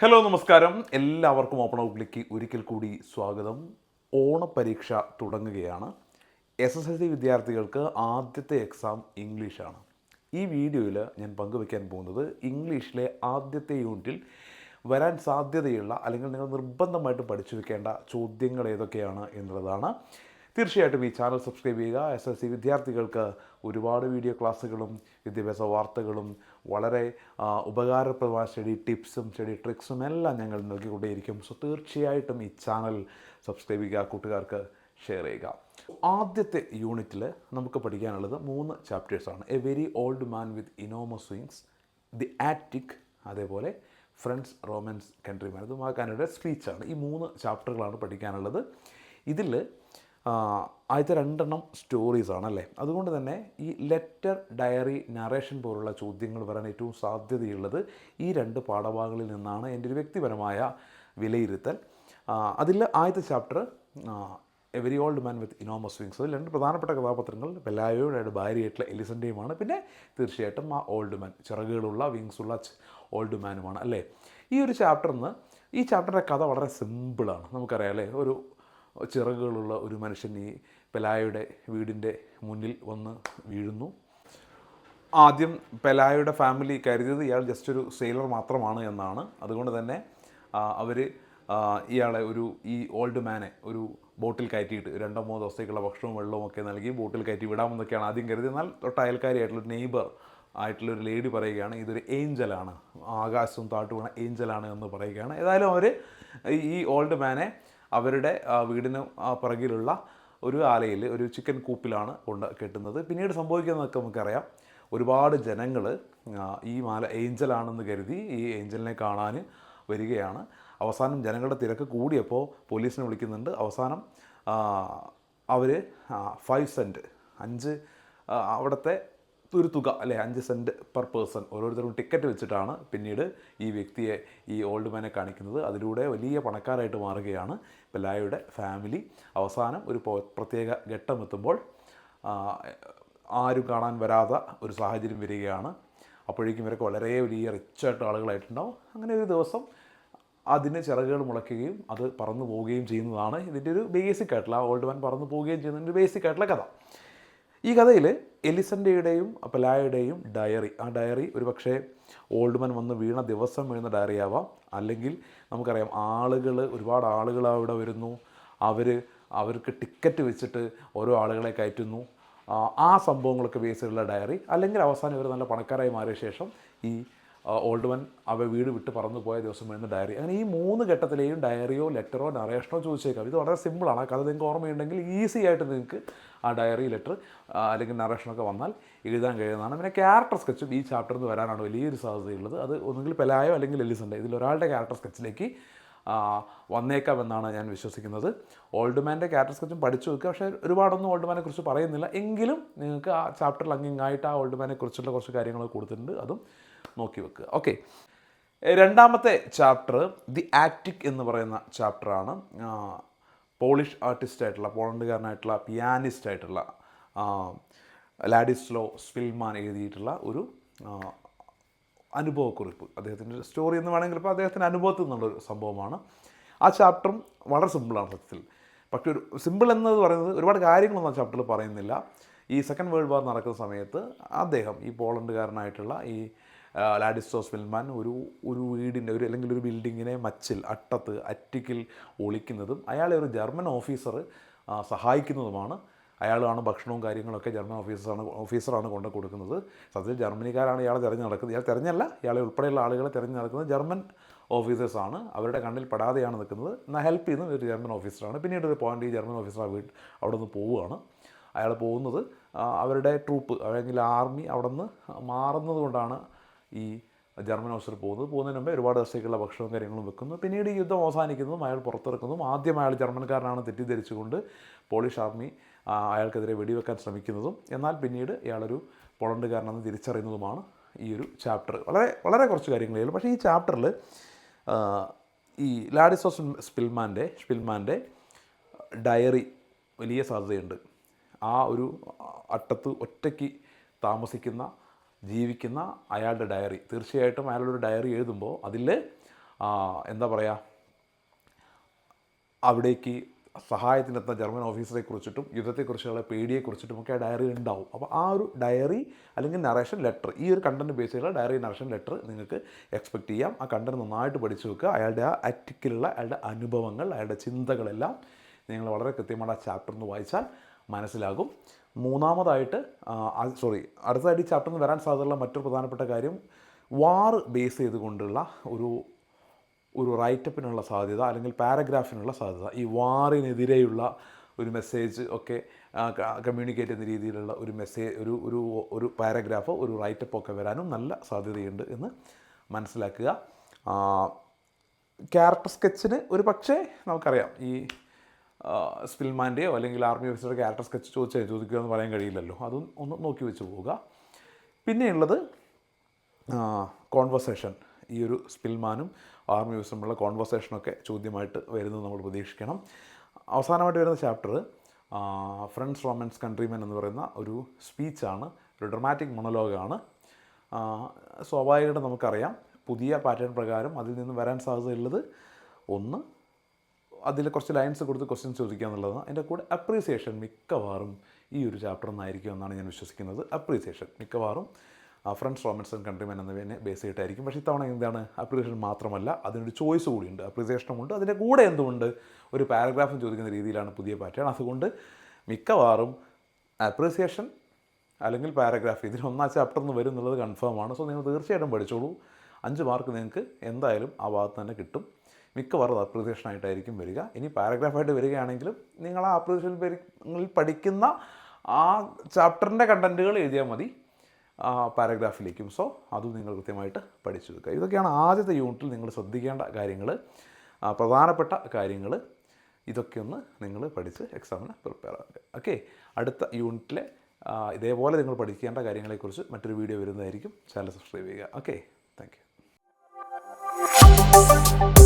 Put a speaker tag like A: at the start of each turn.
A: Hello നമസ്കാരം. എല്ലാവർക്കും open ഔട്ട്ലേക്ക് ഒരിക്കൽ കൂടി സ്വാഗതം. ഓണപരീക്ഷ തുടങ്ങുകയാണ്. എസ് എസ് എൽ സി വിദ്യാർത്ഥികൾക്ക് ആദ്യത്തെ എക്സാം ഇംഗ്ലീഷാണ്. ഈ വീഡിയോയിൽ ഞാൻ പങ്കുവയ്ക്കാൻ പോകുന്നത് ഇംഗ്ലീഷിലെ ആദ്യത്തെ യൂണിറ്റിൽ വരാൻ സാധ്യതയുള്ള അല്ലെങ്കിൽ നിങ്ങൾ നിർബന്ധമായിട്ട് പഠിച്ചു വെക്കേണ്ട ചോദ്യങ്ങൾ ഏതൊക്കെയാണ് എന്നുള്ളതാണ്. തീർച്ചയായിട്ടും ഈ ചാനൽ സബ്സ്ക്രൈബ് ചെയ്യുക. എസ് എൽ സി വിദ്യാർത്ഥികൾക്ക് ഒരുപാട് വീഡിയോ ക്ലാസ്സുകളും വിദ്യാഭ്യാസ വാർത്തകളും വളരെ ഉപകാരപ്രദമായ സ്റ്റഡി ടിപ്സും സ്റ്റഡി ട്രിക്സും എല്ലാം ഞങ്ങൾ നൽകിക്കൊണ്ടേയിരിക്കും. സോ തീർച്ചയായിട്ടും ഈ ചാനൽ സബ്സ്ക്രൈബ് ചെയ്യുക കൂട്ടുകാർക്ക് ഷെയർ ചെയ്യുക. ആദ്യത്തെ യൂണിറ്റിൽ നമുക്ക് പഠിക്കാനുള്ളത് മൂന്ന് ചാപ്റ്റേഴ്സാണ് a very old man with enormous wings the attic അതേപോലെ ഫ്രണ്ട്സ് റോമൻസ് കൺട്രി മാൻ ഇത് മാക്കാനയുടെ സ്പീച്ചാണ് ഈ മൂന്ന് ചാപ്റ്ററുകളാണ് പഠിക്കാനുള്ളത്. ഇതിൽ ആദ്യത്തെ രണ്ടെണ്ണം സ്റ്റോറീസ് ആണല്ലേ അതുകൊണ്ട് തന്നെ ഈ ലെറ്റർ ഡയറി നറേഷൻ പോലുള്ള ചോദ്യങ്ങൾ വരാൻ ഏറ്റവും സാധ്യതയുള്ളത് ഈ രണ്ട് പാഠഭാഗങ്ങളിൽ നിന്നാണ് എന്റെ ഒരു വ്യക്തിപരമായ വിലയിരുത്തൽ. അതിൽ ആദ്യത്തെ chapter every very old man with enormous wings രണ്ട് പ്രധാനപ്പെട്ട കഥാപാത്രങ്ങൾ ബെല്ലായോയുടെ ഭാര്യയായിട്ടുള്ള എലിസന്റെയുമാണ് പിന്നെ തീർച്ചയായിട്ടും ആ ഓൾഡ് മാൻ ചിറകുകളുള്ള വിങ്സ് ഉള്ള ഓൾഡ് മാനുമാണ് അല്ലേ? ഈ ഒരു ചാപ്റ്ററിന് ഈ ചാപ്റ്ററിന്റെ കഥ വളരെ സിമ്പിളാണ് നമുക്കറിയാം അല്ലേ? ഒരു ചിറകുകളുള്ള ഒരു മനുഷ്യൻ ഈ പെലായയുടെ വീടിന്റെ മുന്നിൽ വന്ന് വീഴുന്നു. ആദ്യം പെലായയുടെ ഫാമിലി കരുതിയത് ഇയാൾ ജസ്റ്റ് ഒരു സെയിലർ മാത്രമാണ് എന്നാണ്. അതുകൊണ്ട് തന്നെ അവർ ഇയാളെ ഒരു ഈ ഓൾഡ് മാനെ ഒരു ബോട്ടിൽ കയറ്റിയിട്ട് രണ്ടോ മൂന്നോ ദിവസത്തേക്കുള്ള ഭക്ഷണവും വെള്ളവും ഒക്കെ നൽകി ബോട്ടിൽ കയറ്റി വിടാമെന്നൊക്കെയാണ് ആദ്യം കരുതി എന്നാൽ തൊട്ട് അയൽക്കാരിയായിട്ടുള്ള നെയ്ബർ ആയിട്ടുള്ള ഒരു ലേഡി പറയുകയാണ് ഇതൊരു ഏഞ്ചലാണ് ആകാശവും താട്ടുവണ ഏഞ്ചലാണ് എന്ന് പറയുകയാണ്. ഏതായാലും അവർ ഈ ഓൾഡ് മാനെ അവരുടെ വീടിന് പുറകിലുള്ള ഒരു ആലയിൽ ഒരു ചിക്കൻ കൂപ്പിലാണ് കൊണ്ട് കെട്ടുന്നത്. പിന്നീട് സംഭവിക്കുന്നതൊക്കെ നമുക്കറിയാം. ഒരുപാട് ജനങ്ങൾ ഈ മാല ഏഞ്ചലാണെന്ന് കരുതി ഈ ഏഞ്ചലിനെ കാണാൻ വരികയാണ്. അവസാനം ജനങ്ങളുടെ തിരക്ക് കൂടിയപ്പോൾ പോലീസിനെ വിളിക്കുന്നുണ്ട്. അവസാനം അവർ ഫൈവ് സെന്റ് അഞ്ച് അവിടുത്തെ ഒരു തുക അല്ലെ അഞ്ച് സെന്റ് പെർ പേഴ്സൺ ഓരോരുത്തരും ടിക്കറ്റ് വെച്ചിട്ടാണ് പിന്നീട് ഈ വ്യക്തിയെ ഈ ഓൾഡ് മാനെ കാണിക്കുന്നത്. അതിലൂടെ വലിയ പണക്കാരായിട്ട് മാറുകയാണ് പെലായുടെ ഫാമിലി അവസാനം ഒരു പ്രത്യേക ഘട്ടം എത്തുമ്പോൾ ആരും കാണാൻ വരാത്ത ഒരു സാഹചര്യം വരികയാണ്. അപ്പോഴേക്കും ഇവരൊക്കെ വളരെ വലിയ റിച്ചായിട്ട് ആളുകളായിട്ടുണ്ടാവും. അങ്ങനെ ഒരു ദിവസം അതിന് ചിറകുകൾ മുളയ്ക്കുകയും അത് പറന്നു പോവുകയും ചെയ്യുന്നതാണ് ഇതിന്റെ ഒരു ബേസിക് ആയിട്ടുള്ള ഓൾഡ് മാൻ പറന്നു പോവുകയും ചെയ്യുന്നതിന്റെ ബേസിക് ആയിട്ടുള്ള കഥ. ഈ കഥയിൽ എലിസന്റെയുടെയും അപ്പലായയുടെയും ഡയറി. ആ ഡയറി ഒരു പക്ഷേ ഓൾഡ് മാൻ വന്ന് വീണ ദിവസം വീഴുന്ന ഡയറി ആവാം. അല്ലെങ്കിൽ നമുക്കറിയാം ആളുകൾ ഒരുപാട് ആളുകൾ അവിടെ വരുന്നു. അവർ അവർക്ക് ടിക്കറ്റ് വെച്ചിട്ട് ഓരോ ആളുകളെ കയറ്റുന്നു. ആ സംഭവങ്ങളൊക്കെ ബേസ് ചെയ്തുള്ള ഡയറി. അല്ലെങ്കിൽ അവസാനം ഇവർ നല്ല പണക്കാരായി മാറിയ ശേഷം ഈ ഓൾഡ് വൺ അവ വീട് വിട്ട് പറന്നു പോയ ദിവസം വരുന്ന ഡയറി അങ്ങനെ ഈ മൂന്ന് ഘട്ടത്തിലെയും ഡയറിയോ ലെറ്ററോ നറേഷനോ ചോദിച്ചേക്കാം. ഇത് വളരെ സിമ്പിളാണ് ആ കഥ നിങ്ങൾക്ക് ഓർമ്മയുണ്ടെങ്കിൽ ഈസി ആയിട്ട് നിങ്ങൾക്ക് ആ ഡയറി ലെറ്റർ അല്ലെങ്കിൽ നറേഷനൊക്കെ വന്നാൽ എഴുതാൻ കഴിയുന്നതാണ്. പിന്നെ ക്യാരക്ടർ സ്കെച്ചും ഈ ചാപ്റ്ററിൽ നിന്ന് വരാനാണ് വലിയൊരു സാധ്യതയുള്ളത്. അത് ഒന്നുകിൽ പെലായോ അല്ലെങ്കിൽ എലിസണ്ട്. ഇതിൽ ഒരാളുടെ ക്യാരക്ടർ സ്കെച്ചിലേക്ക് വന്നേക്കാമെന്നാണ് ഞാൻ വിശ്വസിക്കുന്നത്. ഓൾഡ് മാന്റെ ക്യാരക്ടർ സ്കെച്ചും പഠിച്ചു വെക്കുക. പക്ഷേ ഒരുപാടൊന്നും ഓൾഡ് മാനെ കുറിച്ച് പറയുന്നില്ല. എങ്കിലും നിങ്ങൾക്ക് ആ ചാപ്റ്ററിൽ അങ്ങിങ്ങായിട്ട് ആ ഓൾഡ് മാനെ കുറിച്ചുള്ള കുറച്ച് കാര്യങ്ങൾ കൊടുത്തിട്ടുണ്ട്. അതും നോക്കി വെക്കുക ഓക്കെ രണ്ടാമത്തെ ചാപ്റ്റർ ദി ആറ്റിക് എന്ന് പറയുന്ന ചാപ്റ്ററാണ് പോളിഷ് ആർട്ടിസ്റ്റ് ആയിട്ടുള്ള പോളണ്ടുകാരനായിട്ടുള്ള പിയാനിസ്റ്റ് ആയിട്ടുള്ള ലാഡിസ്ലോ സ്വിൽമാൻ എഴുതിയിട്ടുള്ള ഒരു അനുഭവക്കുറിപ്പ്. അദ്ദേഹത്തിന്റെ സ്റ്റോറി എന്ന് വേണമെങ്കിൽ ഇപ്പോൾ അദ്ദേഹത്തിന്റെ അനുഭവത്തിൽ നിന്നുള്ളൊരു സംഭവമാണ്. ആ ചാപ്റ്ററും വളരെ സിമ്പിളാണ് സത്യത്തിൽ. പക്ഷേ ഒരു സിമ്പിൾ എന്നത് പറയുന്നത് ഒരുപാട് കാര്യങ്ങളൊന്നും ആ ചാപ്റ്ററിൽ പറയുന്നില്ല. ഈ സെക്കൻഡ് വേൾഡ് വാർ നടക്കുന്ന സമയത്ത് അദ്ദേഹം ഈ പോളണ്ടുകാരനായിട്ടുള്ള ഈ ലാഡിസ്റ്റോസ് വിൽമാൻ ഒരു ഒരു വീടിന്റെ ഒരു അല്ലെങ്കിൽ ഒരു ബിൽഡിങ്ങിനെ മച്ചിൽ അട്ടത്ത് അറ്റിക്കിൽ ഒളിക്കുന്നതും അയാളെ ഒരു ജർമ്മൻ ഓഫീസർ സഹായിക്കുന്നതുമാണ്. അയാളാണ് ഭക്ഷണവും കാര്യങ്ങളൊക്കെ ജർമ്മൻ ഓഫീസറാണ് ഓഫീസറാണ് കൊണ്ട് കൊടുക്കുന്നത്. സത്യത്തിൽ ജർമ്മനിക്കാരാണ് ഇയാളെ തിരഞ്ഞു നടക്കുന്നത്. ഇയാൾ തിരഞ്ഞല്ല ഇയാളെ ഉൾപ്പെടെയുള്ള ആളുകളെ തിരഞ്ഞു നടക്കുന്നത് ജർമ്മൻ ഓഫീസേഴ്സാണ്. അവരുടെ കണ്ണിൽ പെടാതെയാണ് നിൽക്കുന്നത്. എന്നാൽ ഹെൽപ്പ് ചെയ്യുന്നത് ഒരു ജർമ്മൻ ഓഫീസറാണ്. പിന്നീട് ഒരു പോയിന്റ് ഈ ജർമ്മൻ ഓഫീസർ ആ വീട് അവിടെ നിന്ന് പോവുകയാണ്. അയാൾ പോകുന്നത് അവരുടെ ട്രൂപ്പ് അല്ലെങ്കിൽ ആർമി അവിടെ നിന്ന് മാറുന്നത് കൊണ്ടാണ് ഈ ജർമ്മൻ ഓഫീസർ പോകുന്നത്. പോകുന്നതിന് മുമ്പേ ഒരുപാട് ദിവസത്തേക്കുള്ള ഭക്ഷണവും കാര്യങ്ങളും വെക്കുന്നു. പിന്നീട് യുദ്ധം അവസാനിക്കുന്നതും അയാൾ പുറത്തിറക്കുന്നതും ആദ്യം അയാൾ ജർമ്മൻകാരനാണ് തെറ്റിദ്ധരിച്ചുകൊണ്ട് പോളിഷ് ആർമി അയാൾക്കെതിരെ വെടിവെക്കാൻ ശ്രമിക്കുന്നതും എന്നാൽ പിന്നീട് ഇയാളൊരു പോളണ്ടുകാരനെന്ന് തിരിച്ചറിയുന്നതുമാണ് ഈ ഒരു ചാപ്റ്റർ. വളരെ വളരെ കുറച്ച് കാര്യങ്ങളേ പക്ഷേ ഈ ചാപ്റ്ററിൽ ഈ ലാഡിസോസ് സ്പിൽമാന്റെ സ്പിൽമാന്റെ ഡയറി വലിയ സാധ്യതയുണ്ട്. ആ ഒരു അട്ടത്ത് ഒറ്റയ്ക്ക് താമസിക്കുന്ന ജീവിക്കുന്ന അയാളുടെ ഡയറി. തീർച്ചയായിട്ടും അയാളുടെ ഡയറി എഴുതുമ്പോൾ അതിൽ എന്താ പറയുക അവിടേക്ക് സഹായത്തിനെത്തുന്ന ജർമ്മൻ ഓഫീസറെ കുറിച്ചിട്ടും യുദ്ധത്തെക്കുറിച്ചുള്ള പേടിയെക്കുറിച്ചിട്ടും ഒക്കെ ആ ഡയറി ഉണ്ടാവും. അപ്പോൾ ആ ഒരു ഡയറി അല്ലെങ്കിൽ നറേഷൻ ലെറ്റർ ഈ ഒരു കണ്ടന്റ് ബേസ് ചെയ്തുള്ള ഡയറി നറേഷൻ ലെറ്റർ നിങ്ങൾക്ക് എക്സ്പെക്ട് ചെയ്യാം. ആ കണ്ടന്റ് നന്നായിട്ട് പഠിച്ചു വെക്കുക. അയാളുടെ ആ അറ്റിക്കിലുള്ള അയാളുടെ അനുഭവങ്ങൾ അയാളുടെ ചിന്തകളെല്ലാം നിങ്ങൾ വളരെ കൃത്യമായിട്ട് ആ ചാപ്റ്റർ ഒന്ന് വായിച്ചാൽ മനസ്സിലാകും. മൂന്നാമതായിട്ട് സോറി അടുത്തതായിട്ട് ഈ ചാപ്റ്ററിൽ നിന്ന് വരാൻ സാധ്യതയുള്ള മറ്റൊരു പ്രധാനപ്പെട്ട കാര്യം വാർ ബേസ് ചെയ്തുകൊണ്ടുള്ള ഒരു ഒരു റൈറ്റപ്പിനുള്ള സാധ്യത അല്ലെങ്കിൽ പാരഗ്രാഫിനുള്ള സാധ്യത. ഈ വാറിനെതിരെയുള്ള ഒരു മെസ്സേജ് ഒക്കെ കമ്മ്യൂണിക്കേറ്റ് ചെയ്യുന്ന രീതിയിലുള്ള ഒരു മെസ്സേജ് ഒരു ഒരു ഒരു പാരഗ്രാഫോ ഒരു റൈറ്റപ്പ് ഒക്കെ വരാനും നല്ല സാധ്യതയുണ്ട് എന്ന് മനസ്സിലാക്കുക. ക്യാരക്ടർ സ്കെച്ചിന് ഒരു പക്ഷേ നമുക്കറിയാം ഈ സ്പിൽമാന്റെയോ അല്ലെങ്കിൽ ആർമി ഓഫീസറുടെ ക്യാരക്ടർ സ്കെച്ച് ചോദിച്ചാൽ ചോദിക്കുക എന്ന് പറയാൻ കഴിയില്ലല്ലോ. അതും ഒന്ന് നോക്കി വെച്ച് പോവുക. പിന്നെയുള്ളത് കോൺവെർസേഷൻ ഈ ഒരു സ്പിൽമാനും ആർമി ഓഫീസറുമുള്ള കോൺവെർസേഷനൊക്കെ ചോദ്യമായിട്ട് വരുന്നത് നമ്മൾ പ്രതീക്ഷിക്കണം. അവസാനമായിട്ട് വരുന്ന ചാപ്റ്റർ ഫ്രണ്ട്സ് റോമൻസ് കൺട്രിമെൻ എന്ന് പറയുന്ന ഒരു സ്പീച്ചാണ് ഒരു ഡ്രമാറ്റിക് മൊണലോഗാണ് സ്വാഭാവികമായിട്ട് നമുക്കറിയാം. പുതിയ പാറ്റേൺ പ്രകാരം അതിൽ നിന്ന് വരാൻ സാധ്യതയുള്ളത് ഒന്ന് അതിൽ കുറച്ച് ലൈൻസ് കൊടുത്ത് ക്വസ്റ്റ്യൻസ് ചോദിക്കുക എന്നുള്ളതാണ്. അതിന്റെ കൂടെ അപ്രീസിയേഷൻ മിക്കവാറും ഈ ഒരു ചാപ്റ്റർ ഒന്നായിരിക്കും എന്നാണ് ഞാൻ വിശ്വസിക്കുന്നത്. അപ്രീസിയേഷൻ മിക്കവാറും ഫ്രണ്ട്സ് റോമൻസ് ആൻഡ് കൺട്രിമെൻ എന്നതിനെ ബേസ് ചെയ്തിട്ടായിരിക്കും പക്ഷേ ഇത്തവണ എന്താണ്? അപ്രീസിയേഷൻ മാത്രമല്ല അതിനൊരു ചോയ്സ് കൂടിയുണ്ട്. അപ്രീസിയേഷനും ഉണ്ട്. അതിന്റെ കൂടെ എന്തുകൊണ്ട് ഒരു പാരഗ്രാഫും ചോദിക്കുന്ന രീതിയിലാണ് പുതിയ പാറ്റേൺ അതുകൊണ്ട് മിക്കവാറും അപ്രീസിയേഷൻ അല്ലെങ്കിൽ പാരഗ്രാഫ് ഇതിൽ ഒന്നാം ചാപ്റ്റർ എന്ന് വരും എന്നുള്ളത് കൺഫേം ആണ്. സോ നിങ്ങൾ തീർച്ചയായിട്ടും പഠിച്ചോളൂ. അഞ്ച് മാർക്ക് നിങ്ങൾക്ക് എന്തായാലും ആ ഭാഗത്ത് തന്നെ കിട്ടും. മിക്കവാറും അപ്രതീക്ഷണമായിട്ടായിരിക്കും വരിക. ഇനി പാരഗ്രാഫായിട്ട് വരികയാണെങ്കിലും നിങ്ങൾ ആ അപ്രീസിയേഷനിൽ പഠിക്കുന്ന ആ ചാപ്റ്ററിന്റെ കണ്ടന്റുകൾ എഴുതിയാൽ മതി ആ പാരഗ്രാഫിലേക്കും. സോ അതും നിങ്ങൾ കൃത്യമായിട്ട് പഠിച്ചു വെക്കുക. ഇതൊക്കെയാണ് ആദ്യത്തെ യൂണിറ്റിൽ നിങ്ങൾ ശ്രദ്ധിക്കേണ്ട കാര്യങ്ങൾ പ്രധാനപ്പെട്ട കാര്യങ്ങൾ ഇതൊക്കെ ഒന്ന് നിങ്ങൾ പഠിച്ച് എക്സാമിന് പ്രിപ്പയർ ആക്കുക. ഓക്കെ അടുത്ത യൂണിറ്റിലെ ഇതേപോലെ നിങ്ങൾ പഠിക്കേണ്ട കാര്യങ്ങളെക്കുറിച്ച് മറ്റൊരു വീഡിയോ വരുന്നതായിരിക്കും. ചാനൽ സബ്സ്ക്രൈബ് ചെയ്യുക. Okay thank you